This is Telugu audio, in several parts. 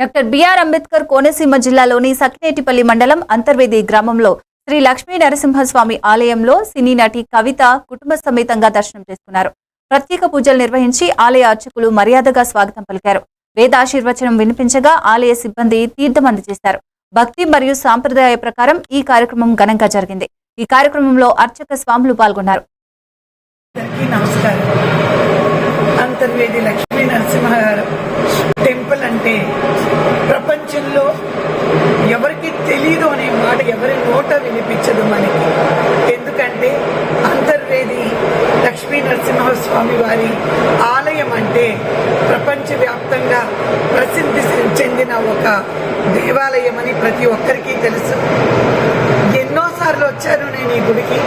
డాక్టర్ బిఆర్ అంబేద్కర్ కోనసీమ జిల్లాలోని సకినేటిపల్లి మండలం అంతర్వేది గ్రామంలో శ్రీ లక్ష్మీ నరసింహస్వామి ఆలయంలో సినీ నటి కవిత కుటుంబ సమేతంగా దర్శనం చేసుకున్నారు. ప్రత్యేక పూజలు నిర్వహించి ఆలయ అర్చకులు మర్యాదగా స్వాగతం పలికారు. వేదాశీర్వచనం వినిపించగా ఆలయ సిబ్బంది తీర్థం అందజేశారు భక్తి మరియు సాంప్రదాయ ప్రకారం ఈ కార్యక్రమం ఘనంగా జరిగింది. ఈ కార్యక్రమంలో అర్చక స్వాములు పాల్గొన్నారు. నమస్కారం. అంతర్వేది లక్ష్మీ నరసింహ గారు టెంపుల్ అంటే రోజుల్లో ఎవరికి తెలీదు అనే మాట ఎవరి నోట వినిపించదు మనకి. ఎందుకంటే అంతర్వేది లక్ష్మీ నరసింహస్వామి వారి ఆలయం అంటే ప్రపంచవ్యాప్తంగా ప్రసిద్ధి చెందిన ఒక దేవాలయం అని ప్రతి ఒక్కరికి తెలుసు. ఎన్నోసార్లు వచ్చాను నేను ఈ గుడికి.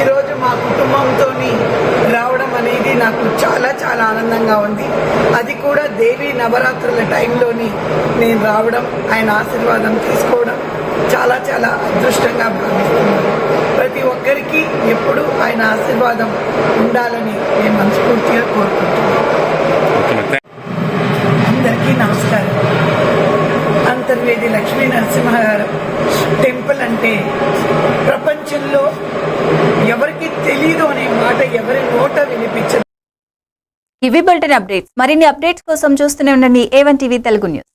ఈరోజు మా కుటుంబంతో రావడం అనేది నాకు చాలా చాలా ఆనందంగా ఉంది. అది కూడా దేవి నవరాత్రుల టైంలోని నేను రావడం ఆయన ఆశీర్వాదం తీసుకోవడం చాలా చాలా అదృష్టంగా భావిస్తున్నాను. ప్రతి ఒక్కరికి ఎప్పుడు ఆయన ఆశీర్వాదం ఉండాలని నేను మనస్ఫూర్తిగా కోరుకుంటున్నాను. అందరికీ నమస్కారం. అంతర్వేది లక్ష్మీ నరసింహగారు టెంపుల్ అంటే ప్రపంచంలో ఎవరికి తెలీదు అనే మాట ఎవరి నోట వినిపించదు. ఇవి బులెటిన్ అప్డేట్స్. మరిన్ని అప్డేట్స్ కోసం చూస్తూనే ఉండండి ఏవన్ టీవీ తెలుగు న్యూస్.